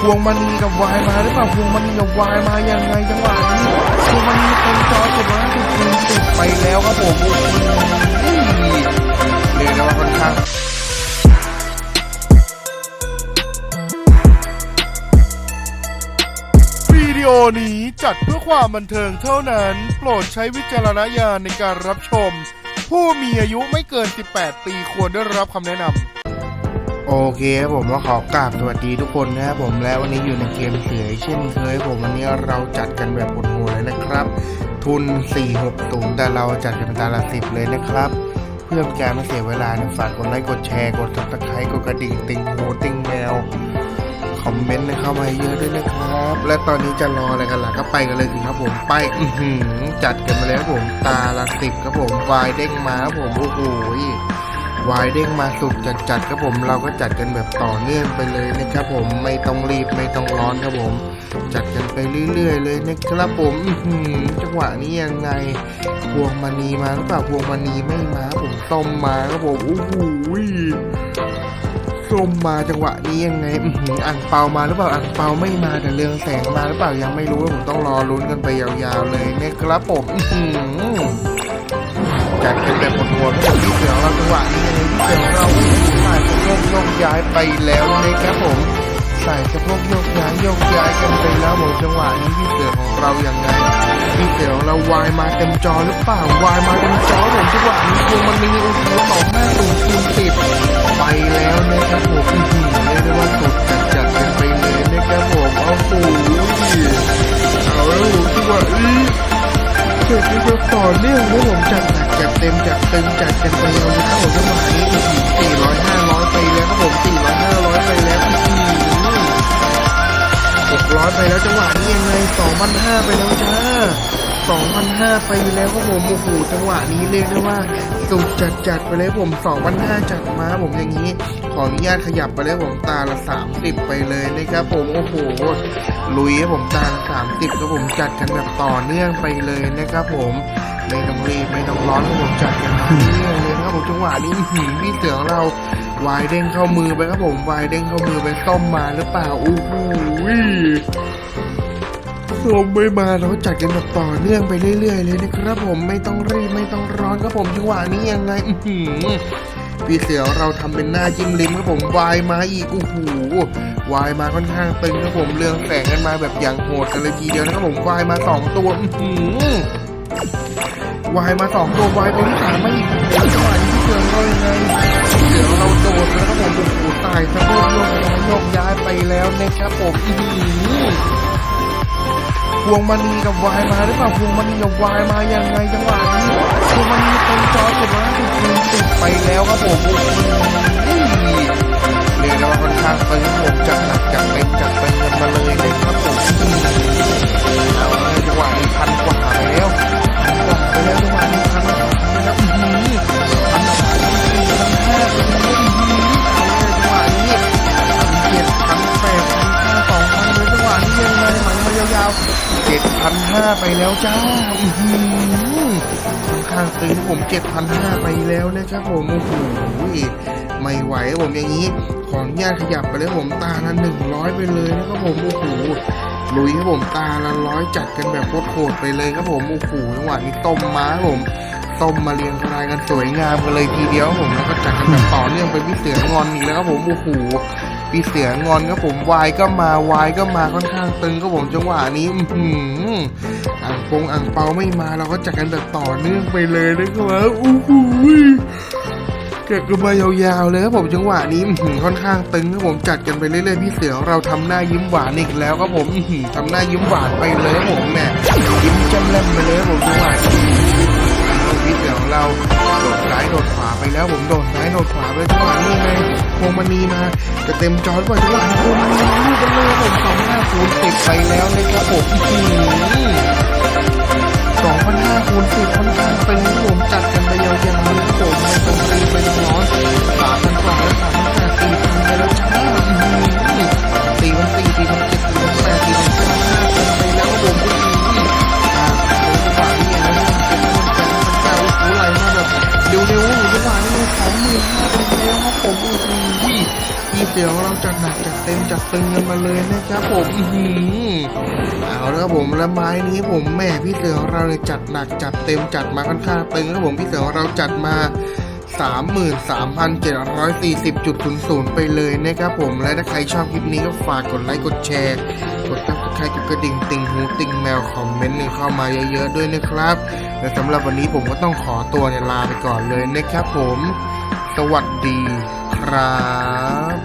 พวงมณีกับวายมาหรือเปล่าพวงมณีกับวายมายังไงจังหวะนี้พวงมณีเต็มจอจ็ดร้อยสิบคูณสิบไปแล้วครับผมเรียกได้ว่าค่อนข้างวิดีโอนี้จัดเพื่อความบันเทิงเท่านั้น โปรดใช้วิจารณญาณในการรับชม ผู้มีอายุไม่เกิน 18 ปีควรได้รับคำแนะนำ โอเคครับผมก็ขอกราบสวัสดีทุกคนนะครับผมและวันนี้อยู่ในเกมเสือเช่นเคยผมวันนี้เราจัดกันแบบโหดๆเลยนะครับ ทุน 460 แต่เราจัดกันเป็นตาละสิบเลยนะครับ เพื่อเป็นการไม่เสียเวลานะฝากกดไลค์กดแชร์กดซับสไครต์กดกระดิ่งติงหูติงแมวคอมเมนต์เข้ามาเยอะด้วยนะครับ และตอนนี้จะรออะไรกันล่ะก็ไปกันเลยสิครับผมไปอือจัดกันมาแล้วผมตาละสิบครับผมวายเด้งมาครับผมโอ้โห วายเด้งมาสุดจัดๆครับผมเราก็จัดกันแบบต่อเนื่องไปเลยนะครับผมไม่ต้องรีบไม่ต้องร้อนครับผม จัดกันไปเรื่อย ๆ เลยนะครับผมจังหวะนี้ยังไงพวงมณีมาหรือเปล่าพวงมณีไม่มาผมต้มมาครับผมโอ้โหส้มมาจังหวะนี้ยังไงอ่างเปามาหรือเปล่าอ่างเปาไม่มาแต่เรืองแสงมาหรือเปล่ายังไม่รู้ผมต้องรอลุ้นกันไปยาวๆเลยนะครับผม จัดเป็นแบบโหดๆของพี่เสือเราจังหวะนี้ยังไงพี่เสือเราใส่สะโพกโยกย้ายไปแล้วนะครับผมใส่สะโพกโยกย้ายโยกย้ายกันไปแล้วหมดจังหวะนี้พี่เสือของเราอยังไงพี่เสือของเราวายมาเต็มจอหรือเปล่าวายมาเต็มจอผมจังหวะนี้พวงมันมีโอ้โหสองห้าศูนย์คูณสิบไปแล้วนะครับผมอื้อหือเรียกได้ว่าสุดจัดจัดกันไปเลยนะครับผมโอ้โหเอาแล้วผมจังหวะนี้เกิดขึ้นต่อเนื่องนะผมจัด หนักจัดเต็มจัดจัดกันไปยาวๆผมจังหวะนี้สี่ร้อยห้าร้อยไปแล้วครับผมสี่ร้อยห้าร้อยไปแล้วอื้อหือหกร้อยไปแล้วจังหวะนี้ยังไงสองพันห้าไปแล้วจ้าสองพันห้าไปแล้วครับผมโอ้โหจังหวะนี้เรียกได้ว่าสุดจัดจัดไปเลยผมสองพันห้าจัดมาผมอย่างนี้ ขออนุญาตขยับไปเลยผมตาละสามสิบไปเลยนะครับผมโอ้โหลุยให้ผมตาละสามสิบครับผมจัดกันแบบต่อเนื่องไปเลยนะครับผม ไม่ต้องรีบไม่ต้องร้อนครับผมจัดกันเนื่องเลยครับผมจังหวะนี้หือพี่เสือเราวายเด้งเข้ามือไปครับผมวายเด้งเข้ามือไปต้มมาหรือเปล่าโอ้โหส้มไม่มาเราจัดกันแบบต่อเนื่องไปเรื่อย ๆ เลยนะครับผมไม่ต้องรีบไม่ต้องร้อนครับผมจังหวะนี้ยังไงอื้อหือพี่เสือเราทำเป็นหน้าจิ้มลิ้มครับผมวายมาอีกโอ้โหวายมาค่อนข้างตึงครับผมเรื่องแสงกันมาแบบอย่างโหดกันเลยทีเดียวนะครับผมวายมาสองตัวอื้อ วายมาสองตัววายตัวที่สามมาอีกโอ้โหจังหวะนี้พี่เสือเรายังไงพี่เสือเราโดดแล้วครับผมโอ้โหตายสะโพกโยกย้ายโยกย้ายไปแล้วนะครับผมอื้อหือพวงมณีกับวายมาหรือเปล่าพวงมณีกับวายมายังไงจังหวะนี้พวงมณีเต็มจอเจ็ดร้อยสิบคูณสิบไปแล้วครับผมเรียกได้ว่าค่อนข้างตึงผมจัดหนักจัด พันห้าไปแล้วจ้าอื้อหือค่อนข้างตึงผมเจ็ดพันห้าไปแล้วนะครับผมโอ้โหไม่ไหวผมอย่างนี้ ขออนุญาตขยับไปเลยผมตาละหนึ่งร้อยไปเลยนะครับผมโอ้โหลุยครับผมตาละร้อยจัดกันแบบโคตรไปเลยครับผมโอ้โหจังหวะนี้ต้มม้าผมต้มมาเรียงรายกันสวยงามกันเลยทีเดียวผมแล้วก็จัดกันแบบต่อเนื่องไปพี่เสืองอนอีกแล้วครับผมโอ้โห พี่เสืองอนครับผมวายก็มาวายก็มาค่อนข้างตึงครับผมจังหวะนี้อื้มอ่างปงอ่างเปาไม่มาเราก็จัดกันแบบต่อเนื่องไปเลยนะครับว่าอู้หูเกิดกันมายาวๆเลยครับผมจังหวะนี้อื้อหือค่อนข้างตึงครับผมจัดกันไปเรื่อยๆพี่เสือเราทำหน้ายิ้มหวานอีกแล้วครับผมอื้อหือทำหน้ายิ้มหวานไปเลยครับผมแม่ยิ้มแจ่มแล่มไปเลยครับผมจังหวะนี้ีวิตของเราโดดซ้ายโดดขวาไปแล้วผมโดดซ้ายโดดขวาไปจังหวะนี้ไงพวงมณีมาจะเต็มจอดกว่าจังหวะนี้พวงมณีลูกกันเลยผมสองห้าคูณสิบไปแล้วนะครับผมสองพันห้าคูณสิบค่อนข้างเป็นผม อ้โหพี่เสือเราจัดหนักจัดเต็มจัดตึงกันมาเลยนะครับผมอือหือเอาแล้วครับผมและไม้นี้ผมแม่พี่เสือของเราเนี่ยจัดหนักจัดเต็มจัดมาค่อนข้างตึงครับผมพี่เสือของเราจัดมา33,740.00 ไปเลยนะครับผม และถ้าใครชอบคลิปนี้ก็ฝากกดไลค์ กดแชร์ กดซับสไครกดกระดิ่งติ่งหูติ่งแมว คอมเมนต์นึงเข้ามาเยอะๆด้วยนะครับ และสำหรับวันนี้ผมก็ต้องขอตัวเนี่ยลาไปก่อนเลยนะครับผม สวัสดีครับ